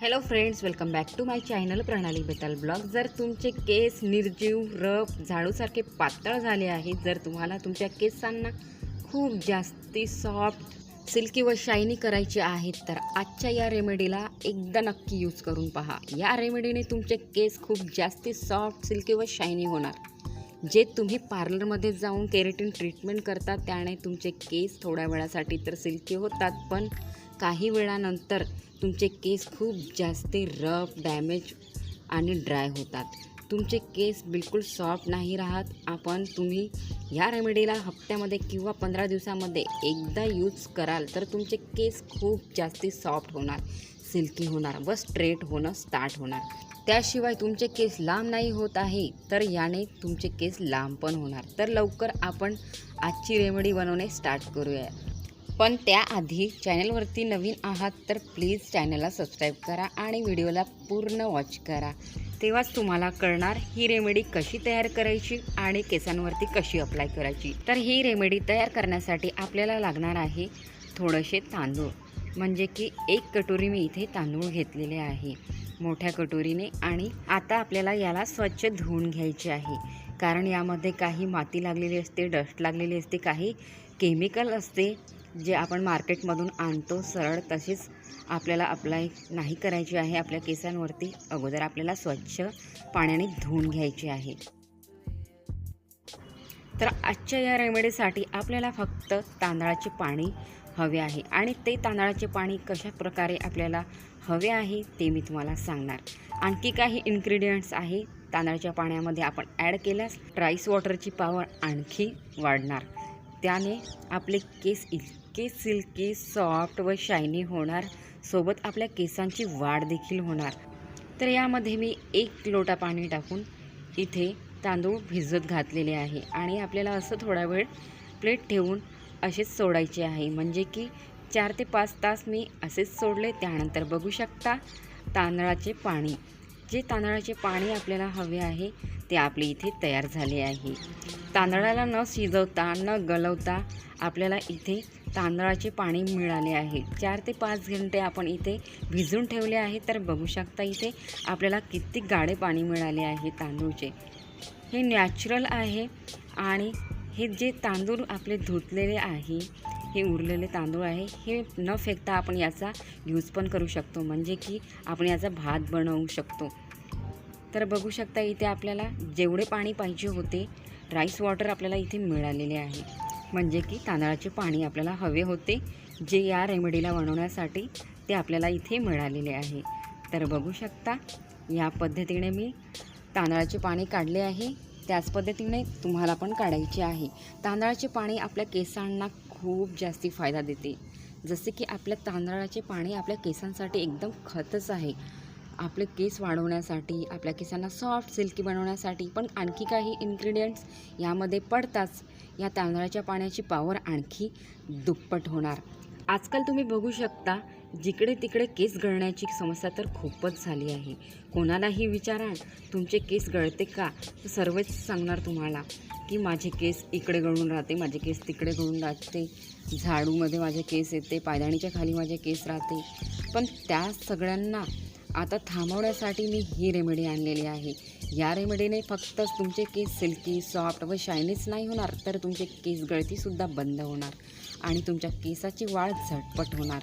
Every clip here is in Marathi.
Hello friends welcome back to my channel Pranali Betal vlog जर तुमचे केस निर्जीव रफ झाडूसारखे पातळ झाले आहेत जर तुम्हाला तुमच्या केसांना खूप जास्ती सॉफ्ट सिल्की व शायनी करायचे आहेत तर आजच्या या रेमेडीला एकदा नक्की यूज करून पहा. या रेमेडीने तुमचे केस खूप जास्ती सॉफ्ट सिल्की व शायनी होणार. जे तुम्ही पार्लरमध्ये जाऊन केरेटिन ट्रीटमेंट करता त्याने तुमचे केस थोड्या वेळासाठी तर सिल्की होतात पण काही वेळानंतर तुमचे केस खूप जास्ती रफ डॅमेज आणि ड्राय होतात. तुमचे केस बिलकुल सॉफ्ट नाही राहत. आपण तुम्ही या रेमेडीला हप्त्यामध्ये किंवा पंधरा दिवसामध्ये एकदा यूज कराल तर तुमचे केस खूप जास्ती सॉफ्ट होणार सिल्की होणार व स्ट्रेट होणं स्टार्ट होणार. त्याशिवाय तुमचे केस लांब नाही होत आहे तर याने तुमचे केस लांब पण होणार. तर लवकर आपण आजची रेमेडी बनवणे स्टार्ट करूया. पण त्याआधी चॅनलवरती नवीन आहात तर प्लीज चॅनलला सबस्क्राईब करा आणि व्हिडिओला पूर्ण वॉच करा. तेव्हाच तुम्हाला कळणार ही रेमेडी कशी तयार करायची आणि केसांवरती कशी अप्लाय करायची. तर ही रेमेडी तयार करण्यासाठी आपल्याला लागणार आहे थोडेसे तांदूळ. म्हणजे की एक कटोरी मी इथे तांदूळ घेतलेले आहे. मोठ्या कटोरीने आणि आता आपल्याला याला स्वच्छ धुवून घ्यायचे आहे. कारण यामध्ये काही माती लागलेली असते डस्ट लागलेली असते काही केमिकल असते जे आपण मार्केटमधून आणतो सरळ तसेच आपल्याला अप्लाय नाही करायची आहे. आपल्या केसांवरती अगोदर आपल्याला स्वच्छ पाण्याने धुवून घ्यायचे आहे. तर आजच्या या रेमेडीसाठी आपल्याला फक्त तांदळाचे पाणी हवे आहे. आणि ते तांदळाचे पाणी कशा प्रकारे आपल्याला हवे आहे ते मी तुम्हाला सांगणार. आणखी काही इन्ग्रेडियंट्स आहे. तांदळाच्या पाण्यामध्ये आपण ॲड केल्यास राईस वॉटरची पावर आणखी वाढणार. त्याने आपले केस इतके सिल्की सॉफ्ट व शायनी होणार. सोबत आपल्या केसांची वाढ देखील होणार. तर यामध्ये मी एक लोटा पाणी टाकून इथे तांदूळ भिजत घातलेले आहे. आणि आपल्याला असं थोडा वेळ प्लेट ठेवून असेच सोडायचे आहे. म्हणजे की चार ते पाच तास मी असेच सोडले. त्यानंतर बघू शकता तांदळाचे पाणी. जे तांदळाचे पाणी आपल्याला हवे आहे ते आपले इथे तयार झाले आहे. तांदळाला न शिजवता न गलवता आपल्याला इथे तांदळाचे पाणी मिळाले आहे. चार ते पाच घंटे आपण इथे भिजून ठेवले आहे तर बघू शकता इथे आपल्याला किती गाडे पाणी मिळाले आहे तांदूळचे. हे नॅचरल आहे आणि हे जे तांदूळ आपले धुतलेले आहे हे उरलेले तांदूळ आहे. हे न फेकता आपण याचा यूज पण करू शकतो. म्हणजे की आपण याचा भात बनवू शकतो. तर बघू शकता इथे आपल्याला जेवढे पाणी पाहिजे होते राईस वॉटर आपल्याला इथे मिळालेले आहे. म्हणजे की तांदळाचे पाणी आपल्याला हवे होते जे या रेमेडीला बनवण्यासाठी ते आपल्याला इथे मिळालेले आहे. तर बघू शकता या पद्धतीने मी तांदळाचे पाणी काढले आहे. त्याच पद्धतीने तुम्हाला पण काढायचे आहे. तांदळाचे पाणी आपल्या केसांना खूप जास्ती फायदा देते. जसे की आपल्या तांदळाचे पाणी आपल्या केसांसाठी एकदम खतच आहे. आपले केस वाढवण्यासाठी आपल्या केसांना सॉफ्ट सिल्की बनवण्यासाठी पण आणखी काही इन्ग्रेडियंट्स यामध्ये पडताच या तांदळाच्या पाण्याची पॉवर आणखी दुप्पट होणार. आजकाल तुम्ही बघू शकता जिकडे तिकडे केस गळण्याची समस्या तर खूपच झाली आहे. कोणालाही विचारा तुमचे केस गळते का? तर सर्वच सांगणार तुम्हाला की माझे केस इकडे गळून राहते माझे केस तिकडे गळून राहते. झाडूमध्ये माझे केस येते पायदाणीच्या खाली माझे केस राहते. पण त्या सगळ्यांना आता थांबवण्यासाठी मी ही रेमेडी आणलेली आहे. या रेमेडीने फक्तच तुमचे केस सिल्की सॉफ्ट व शायनीच नाही होणार तर तुमचे केस गळतीसुद्धा बंद होणार आणि तुमच्या केसाची वाढ झटपट होणार.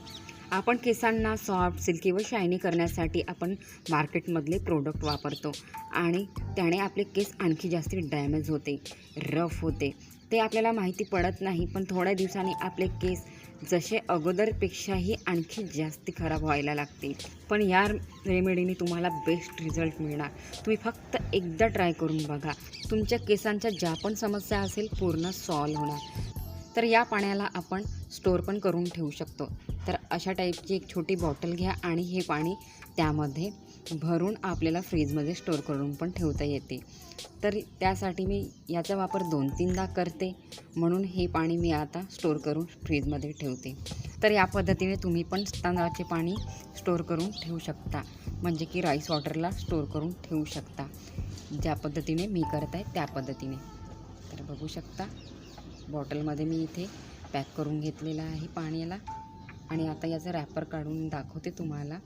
आपण केसांना सॉफ्ट सिल्की व शायनी करण्यासाठी आपण मार्केटमधले प्रोडक्ट वापरतो. आणि त्याने आपले केस आणखी जास्ती डॅमेज होते रफ होते. ते आपल्याला माहिती पडत नाही पण थोड्या दिवसांनी आपले केस जसे अगोदरपेक्षाही आणखी जास्ती खराब व्हायला लागतील. पण या रेमेडीने तुम्हाला बेस्ट रिझल्ट मिळणार. तुम्ही फक्त एकदा ट्राय करून बघा. तुमच्या केसांच्या ज्या पण समस्या असेल पूर्ण सॉल्व होणार. तर या पाण्याला आपण स्टोअर पण करून ठेवू शकतो. तर अशा टाईपची एक छोटी बॉटल घ्या आणि हे पाणी त्यामध्ये भरून आपल्याला फ्रीजमध्ये स्टोअर करून पण ठेवता येते. तर त्यासाठी मी याचा वापर दोन तीनदा करते. म्हणून हे पाणी मी आता स्टोअर करून फ्रीजमध्ये ठेवते. तर या पद्धतीने तुम्ही पण तांदळाचे पाणी स्टोअर करून ठेवू शकता. म्हणजे की राईस वॉटरला स्टोअर करून ठेवू शकता. ज्या पद्धतीने मी करत आहे त्या पद्धतीने. तर बघू शकता. बॉटलमध्ये मी इथे पॅक करून घेतलेलं आहे पाण्याला. आणि आता याचं रॅपर काढून दाखवते तुम्हाला.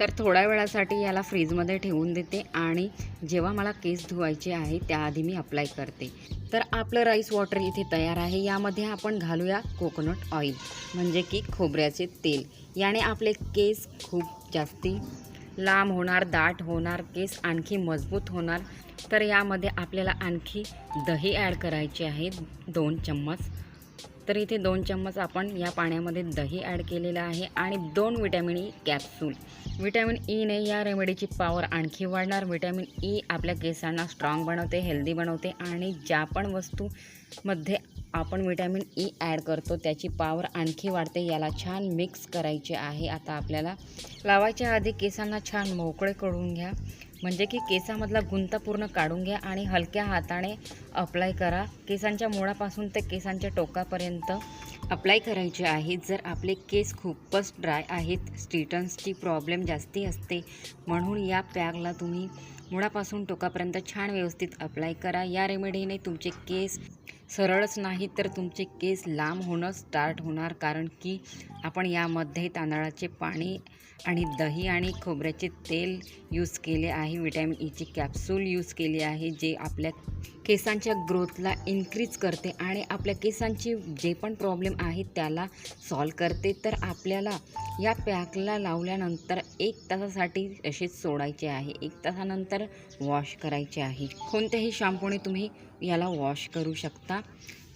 तर थोड्या वेळासाठी याला फ्रीजमध्ये ठेवून देते आणि जेव्हा मला केस धुवायचे आहे त्याआधी मी अप्लाय करते. तर आपलं राईस वॉटर इथे तयार आहे. यामध्ये आपण घालूया कोकोनट ऑइल म्हणजे की खोबऱ्याचे तेल. याने आपले केस खूप जास्ती लांब होणार दाट होणार केस आणखी मजबूत होणार. तर यामध्ये आपल्याला आणखी दही ॲड करायचे आहे दोन चम्मच. तर इथे दोन चम्मच आपण या पाण्यामध्ये दही ॲड केलेलं आहे आणि दोन विटॅमिन ई कॅप्सूल. विटॅमिन ईने या रेमेडीची पॉवर आणखी वाढणार. विटॅमिन ई आपल्या केसांना स्ट्रॉंग बनवते हेल्दी बनवते आणि ज्या पण वस्तूमध्ये आपण विटॅमिन ई ॲड करतो त्याची पॉवर आणखी वाढते याला छान मिक्स करायचे आहे. आता आपल्याला लावायच्या आधी केसांना छान मोकळे करून घ्या. म्हणजे की केसामधला गुंता पूर्ण काढून घ्या आणि हलक्या हाताने अप्लाय करा. केसांच्या मुळापासून ते केसांच्या टोकापर्यंत अप्लाय करायचे आहे. जर आपले केस खूपच ड्राय आहेत स्टिटन्सची प्रॉब्लेम जास्ती असते म्हणून या पॅकला तुम्ही मुळापासून टोकापर्यंत छान व्यवस्थित अप्लाय करा. या रेमेडीने तुमचे केस सरळच नाही तर तुमचे केस लांब होणं स्टार्ट होणार. कारण की आपण यामध्ये तांदळाचे पाणी आणि दही आणि खोबऱ्याचे तेल यूज केले आहे. विटॅमिन ईची कॅप्सूल यूज केली आहे जे आपल्या केसांच्या ग्रोथला इन्क्रीज करते आणि आपल्या केसांची जे पण प्रॉब्लेम आहे त्याला सॉल्व करते. तर आपल्याला या पॅकला लावल्यानंतर एक तासासाठी असेच सोडायचे आहे. एक तासानंतर वॉश करायचे आहे. कोणत्याही शॅम्पूने तुम्ही याला वॉश करू शकता.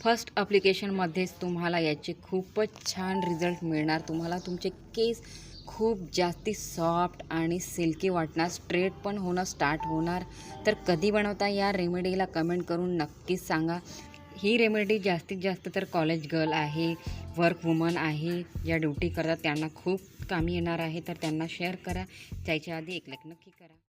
फर्स्ट अप्लिकेशनमध्येच तुम्हाला याचे खूपच छान रिझल्ट मिळणार. तुम्हाला तुमचे केस खूप जास्ती सॉफ्ट आणि सिल्की वाटणार. स्ट्रेट पण होणं स्टार्ट होणार. तर कधी बनवता या रेमेडीला कमेंट करून नक्कीच सांगा. ही रेमेडी जास्तीत जास्त तर कॉलेज गर्ल आहे वर्क वुमन आहे ज्या ड्युटी करतात त्यांना खूप कामी येणार आहे. तर त्यांना शेअर करा. त्याच्या आधी एक नक्की करा.